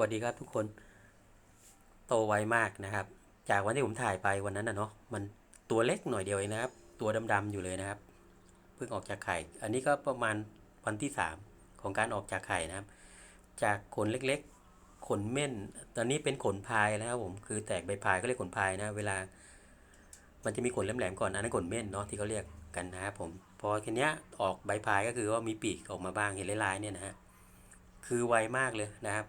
วัสดีครับทุกคน โตไวมากนะครับ จากวันที่ผมถ่ายไปวันนั้นนะเนาะมันตัวเล็กหน่อยเดียวเองนะครับ ตัวดำๆอยู่เลยนะครับ เพิ่งออกจากไข่ อันนี้ก็ประมาณวันที่สามของการออกจากไข่นะครับ จากขนเล็กๆ ขนเม่น ตอนนี้เป็นขนพายนะครับผม คือแตกใบพายก็เรียกขนพายนะ เวลา มันจะมีขนแหลมๆก่อน อันนั้นขนเม่นเนาะที่เขาเรียกกันนะครับผม พอทีเนี้ออกใบพายก็คือว่ามีปีกออกมาบ้างเห็นลายๆเนี่ยนะฮะ คือไวมากเลยนะครับ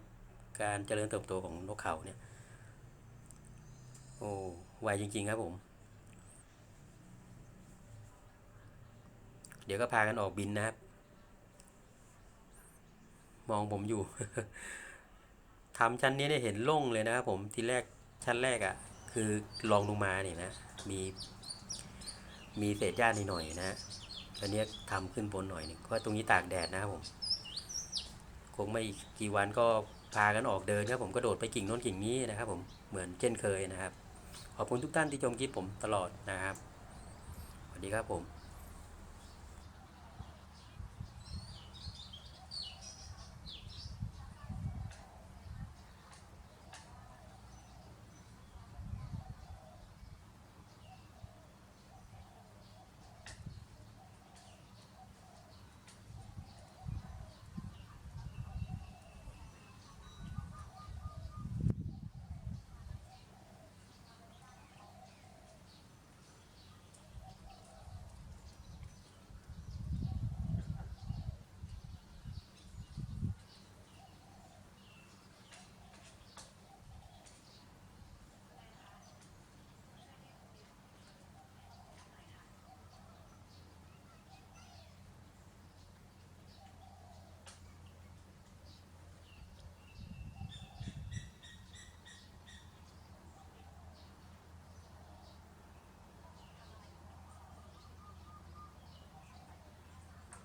การเจริญเติบโตของนกเขาเนี่ย โอ้ไวจริง ๆ ครับผม เดี๋ยวก็พากันออกบินนะครับ มองผมอยู่ทำชั้นนี้เนี่ยเห็นล่งเลยนะครับผมทีแรกชั้นแรกอะ่ะ คือลองลงมาเนี่ยนะ มี มีเศษหญ้านิดหน่อยนะอันเนี้ยทำขึ้นบนหน่อยนึงเพราะตรงนี้ตากแดดนะครับผม คงไม่กี่วันก็ พากันออกเดินครับผมก็โดดไปกิ่งโน้นกิ่งนี้นะครับ ผมเหมือนเช่นเคยนะครับ ขอบคุณทุกท่านที่ชมคลิปผมตลอดนะครับสวัสดีครับผม